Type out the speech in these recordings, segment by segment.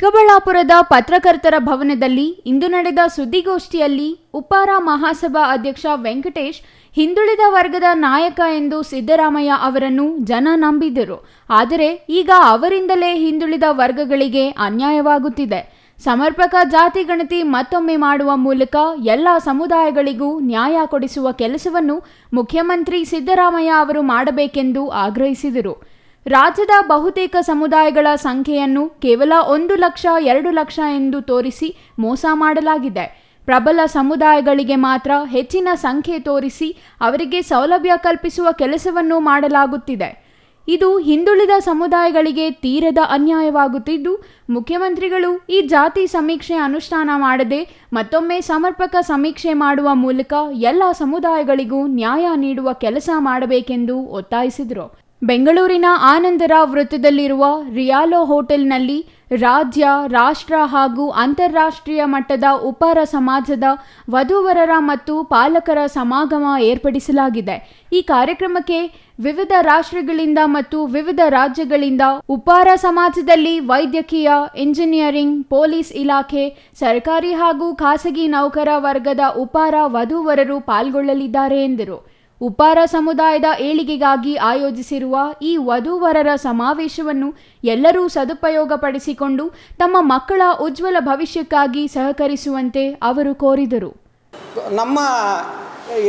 ಚಿಕ್ಕಬಳ್ಳಾಪುರದ ಪತ್ರಕರ್ತರ ಭವನದಲ್ಲಿ ಇಂದು ನಡೆದ ಸುದ್ದಿಗೋಷ್ಠಿಯಲ್ಲಿ ಉಪ್ಪಾರ ಮಹಾಸಭಾ ಅಧ್ಯಕ್ಷ ವೆಂಕಟೇಶ್, ಹಿಂದುಳಿದ ವರ್ಗದ ನಾಯಕ ಎಂದು ಸಿದ್ದರಾಮಯ್ಯ ಅವರನ್ನು ಜನ ನಂಬಿದ್ದರು ಆದರೆ ಈಗ ಅವರಿಂದಲೇ ಹಿಂದುಳಿದ ವರ್ಗಗಳಿಗೆ ಅನ್ಯಾಯವಾಗುತ್ತಿದೆ. ಸಮರ್ಪಕ ಜಾತಿ ಗಣತಿ ಮತ್ತೊಮ್ಮೆ ಮಾಡುವ ಮೂಲಕ ಎಲ್ಲ ಸಮುದಾಯಗಳಿಗೂ ನ್ಯಾಯ ಕೊಡಿಸುವ ಕೆಲಸವನ್ನು ಮುಖ್ಯಮಂತ್ರಿ ಸಿದ್ದರಾಮಯ್ಯ ಅವರು ಮಾಡಬೇಕೆಂದು ಆಗ್ರಹಿಸಿದರು. ರಾಜ್ಯದ ಬಹುತೇಕ ಸಮುದಾಯಗಳ ಸಂಖ್ಯೆಯನ್ನು ಕೇವಲ ಒಂದು ಲಕ್ಷ, ಎರಡು ಲಕ್ಷ ಎಂದು ತೋರಿಸಿ ಮೋಸ ಮಾಡಲಾಗಿದೆ. ಪ್ರಬಲ ಸಮುದಾಯಗಳಿಗೆ ಮಾತ್ರ ಹೆಚ್ಚಿನ ಸಂಖ್ಯೆ ತೋರಿಸಿ ಅವರಿಗೆ ಸೌಲಭ್ಯ ಕಲ್ಪಿಸುವ ಕೆಲಸವನ್ನು ಮಾಡಲಾಗುತ್ತಿದೆ. ಇದು ಹಿಂದುಳಿದ ಸಮುದಾಯಗಳಿಗೆ ತೀರದ ಅನ್ಯಾಯವಾಗುತ್ತಿದ್ದು, ಮುಖ್ಯಮಂತ್ರಿಗಳು ಈ ಜಾತಿ ಸಮೀಕ್ಷೆ ಅನುಷ್ಠಾನ ಮಾಡದೆ ಮತ್ತೊಮ್ಮೆ ಸಮರ್ಪಕ ಸಮೀಕ್ಷೆ ಮಾಡುವ ಮೂಲಕ ಎಲ್ಲ ಸಮುದಾಯಗಳಿಗೂ ನ್ಯಾಯ ನೀಡುವ ಕೆಲಸ ಮಾಡಬೇಕೆಂದು ಒತ್ತಾಯಿಸಿದರು. ಬೆಂಗಳೂರಿನ ಆನಂದರಾವ್ ವೃತ್ತದಲ್ಲಿರುವ ರಿಯಾಲೋ ಹೋಟೆಲ್ನಲ್ಲಿ ರಾಜ್ಯ, ರಾಷ್ಟ್ರ ಹಾಗೂ ಅಂತಾರಾಷ್ಟ್ರೀಯ ಮಟ್ಟದ ಉಪಾರ ಸಮಾಜದ ವಧುವರರ ಮತ್ತು ಪಾಲಕರ ಸಮಾಗಮ ಏರ್ಪಡಿಸಲಾಗಿದೆ. ಈ ಕಾರ್ಯಕ್ರಮಕ್ಕೆ ವಿವಿಧ ರಾಷ್ಟ್ರಗಳಿಂದ ಮತ್ತು ವಿವಿಧ ರಾಜ್ಯಗಳಿಂದ ಉಪಾರ ಸಮಾಜದಲ್ಲಿ ವೈದ್ಯಕೀಯ, ಇಂಜಿನಿಯರಿಂಗ್, ಪೊಲೀಸ್ ಇಲಾಖೆ, ಸರ್ಕಾರಿ ಹಾಗೂ ಖಾಸಗಿ ನೌಕರ ವರ್ಗದ ಉಪಾರ ವಧುವರರು ಪಾಲ್ಗೊಳ್ಳಲಿದ್ದಾರೆ ಎಂದರು. ಉಪ್ಪಾರ ಸಮುದಾಯದ ಏಳಿಗೆಗಾಗಿ ಆಯೋಜಿಸಿರುವ ಈ ವಧುವರರ ಸಮಾವೇಶವನ್ನು ಎಲ್ಲರೂ ಸದುಪಯೋಗಪಡಿಸಿಕೊಂಡು ತಮ್ಮ ಮಕ್ಕಳ ಉಜ್ವಲ ಭವಿಷ್ಯಕ್ಕಾಗಿ ಸಹಕರಿಸುವಂತೆ ಅವರು ಕೋರಿದರು. ನಮ್ಮ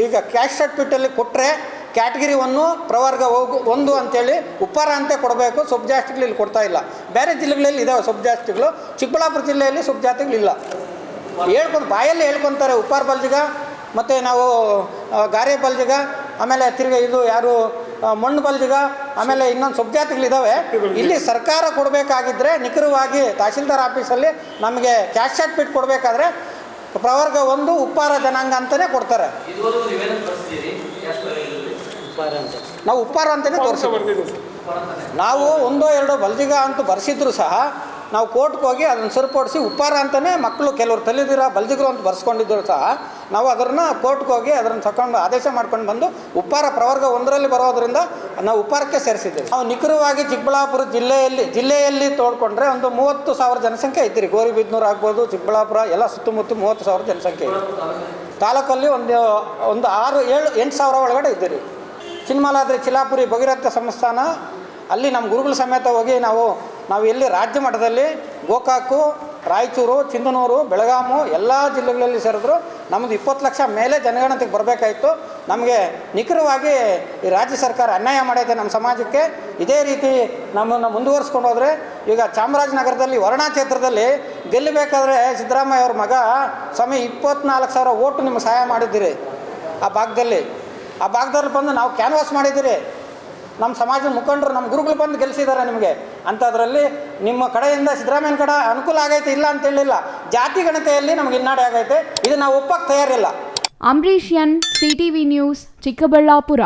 ಈಗ ಕ್ಯಾಶ್ ಸರ್ಟಿಫಿಕೇಟಲ್ಲಿ ಕೊಟ್ಟರೆ ಕ್ಯಾಟಗರಿ ಒನ್ನು ಪ್ರವರ್ಗ ಹೋಗು ಒಂದು ಅಂತೇಳಿ ಉಪ್ಪಾರ ಅಂತ ಕೊಡಬೇಕು, ಸಬ್ ಜಾಸ್ತಿಗಳು ಇಲ್ಲಿ ಕೊಡ್ತಾ ಇಲ್ಲ. ಬೇರೆ ಜಿಲ್ಲೆಗಳಲ್ಲಿ ಇದಾವೆ ಸಬ್ ಜಾಸ್ತಿಗಳು, ಚಿಕ್ಕಬಳ್ಳಾಪುರ ಜಿಲ್ಲೆಯಲ್ಲಿ ಸಬ್ ಜಾತಿಗಳಿಲ್ಲ ಹೇಳ್ಕೊಂಡು ಬಾಯಲ್ಲಿ ಹೇಳ್ಕೊತಾರೆ ಉಪ್ಪಾರ ಬಲ್ಜಿಗ, ಮತ್ತು ನಾವು ಗಾರೆ ಬಲ್ಜಿಗ ಆಮೇಲೆ ತಿರ್ಗ ಇದು ಯಾರು ಮಣ್ಣು ಬಲ್ದಿಗ ಆಮೇಲೆ ಇನ್ನೊಂದು ಸುಬ್ಜಾತಿಗಳಿದ್ದಾವೆ ಇಲ್ಲಿ ಸರ್ಕಾರ ಕೊಡಬೇಕಾಗಿದ್ದರೆ ನಿಖರವಾಗಿ ತಹಶೀಲ್ದಾರ್ ಆಫೀಸಲ್ಲಿ ನಮಗೆ ಕ್ಯಾಶ್ ಸರ್ಟಿಫಿಕೇಟ್ ಕೊಡಬೇಕಾದ್ರೆ ಪ್ರವರ್ಗ ಒಂದು ಉಪ್ಪಾರ ಜನಾಂಗ ಅಂತಲೇ ಕೊಡ್ತಾರೆ. ನಾವು ಉಪ್ಪಾರ ಅಂತಲೇ ತೋರಿಸ್ತೀವಿ. ನಾವು ಒಂದೋ ಎರಡೋ ಬಲ್ದಿಗ ಅಂತ ಬರೆಸಿದ್ರು ಸಹ ನಾವು ಕೋರ್ಟ್ಗೆ ಹೋಗಿ ಅದನ್ನು ಸರಿಪಡಿಸಿ ಉಪ್ಪಾರ ಅಂತಲೇ ಮಕ್ಕಳು ಕೆಲವರು ತಲೆದಿರ ಬಲ್ದಿಗ್ರು ಅಂತ ಬರ್ಸ್ಕೊಂಡಿದ್ರು ಸಹ, ನಾವು ಅದನ್ನು ಕೋರ್ಟ್ಗೆ ಹೋಗಿ ಅದನ್ನು ತಗೊಂಡು ಆದೇಶ ಮಾಡ್ಕೊಂಡು ಬಂದು ಉಪ್ಪಾರ ಪ್ರವರ್ಗ ಒಂದರಲ್ಲಿ ಬರೋದರಿಂದ ನಾವು ಉಪಹಾರಕ್ಕೆ ಸೇರಿಸಿದ್ದೀವಿ. ನಾವು ನಿಖರವಾಗಿ ಚಿಕ್ಕಬಳ್ಳಾಪುರ ಜಿಲ್ಲೆಯಲ್ಲಿ ಜಿಲ್ಲೆಯಲ್ಲಿ ತೋಡ್ಕೊಂಡ್ರೆ ಒಂದು ಮೂವತ್ತು ಸಾವಿರ ಜನಸಂಖ್ಯೆ ಐತಿರಿ. ಗೋರಿಬಿದ್ನೂರು ಆಗ್ಬೋದು, ಚಿಕ್ಕಬಳ್ಳಾಪುರ, ಎಲ್ಲ ಸುತ್ತಮುತ್ತ ಮೂವತ್ತು ಸಾವಿರ ಜನಸಂಖ್ಯೆ ಇದೆ ತಾಲೂಕಲ್ಲಿ ಒಂದು ಒಂದು ಆರು, ಏಳು, ಎಂಟು ಸಾವಿರ ಒಳಗಡೆ ಇದ್ದೀರಿ. ಚಿನ್ಮಲಾದ್ರಿ ಚಿಲಾಪುರಿ ಭಗೀರಥ ಸಂಸ್ಥಾನ, ಅಲ್ಲಿ ನಮ್ಮ ಗುರುಗಳ ಸಮೇತ ಹೋಗಿ ನಾವು ನಾವು ಎಲ್ಲಿ ರಾಜ್ಯ ಮಟ್ಟದಲ್ಲಿ ಗೋಕಾಕು, ರಾಯಚೂರು, ಚಿಂದನೂರು, ಬೆಳಗಾಮು ಎಲ್ಲ ಜಿಲ್ಲೆಗಳಲ್ಲಿ ಸೇರಿದ್ರು ನಮ್ಮದು ಇಪ್ಪತ್ತು ಲಕ್ಷ ಮೇಲೆ ಜನಗಣತಿಗೆ ಬರಬೇಕಾಯಿತು. ನಮಗೆ ನಿಖರವಾಗಿ ಈ ರಾಜ್ಯ ಸರ್ಕಾರ ಅನ್ಯಾಯ ಮಾಡೈತೆ ನಮ್ಮ ಸಮಾಜಕ್ಕೆ. ಇದೇ ರೀತಿ ನಮ್ಮನ್ನು ಮುಂದುವರಿಸ್ಕೊಂಡು ಹೋದರೆ ಈಗ ಚಾಮರಾಜನಗರದಲ್ಲಿ ವರ್ಣಾ ಕ್ಷೇತ್ರದಲ್ಲಿ ಗೆಲ್ಲಬೇಕಾದ್ರೆ ಸಿದ್ದರಾಮಯ್ಯ ಅವ್ರ ಮಗ ಸ್ವಾಮಿ ಇಪ್ಪತ್ನಾಲ್ಕು ಸಾವಿರ ಓಟು ನಿಮ್ಗೆ ಸಹಾಯ ಮಾಡಿದ್ದೀರಿ ಆ ಭಾಗದಲ್ಲಿ. ಆ ಭಾಗದಲ್ಲಿ ಬಂದು ನಾವು ಕ್ಯಾನ್ವಾಸ್ ಮಾಡಿದ್ದೀರಿ. ನಮ್ಮ ಸಮಾಜದ ಮುಖಂಡರು, ನಮ್ಮ ಗುರುಗಳು ಬಂದು ಗೆಲ್ಲಿಸಿದ್ದಾರೆ ನಿಮಗೆ. ಅಂಥದ್ರಲ್ಲಿ ನಿಮ್ಮ ಕಡೆಯಿಂದ ಸಿದ್ದರಾಮಯ್ಯನ ಕಡೆ ಅನುಕೂಲ ಆಗೈತೆ, ಇಲ್ಲ ಅಂತ ಹೇಳಿಲ್ಲ. ಜಾತಿ ಗಣತೆಯಲ್ಲಿ ನಮ್ಗೆ ಹಿನ್ನಡೆ ಆಗೈತೆ. ಇದು ನಾವು ಒಪ್ಪಕ್ಕೆ ತಯಾರಿಲ್ಲ. Ambareesh N, C T V news, Chikkaballapur.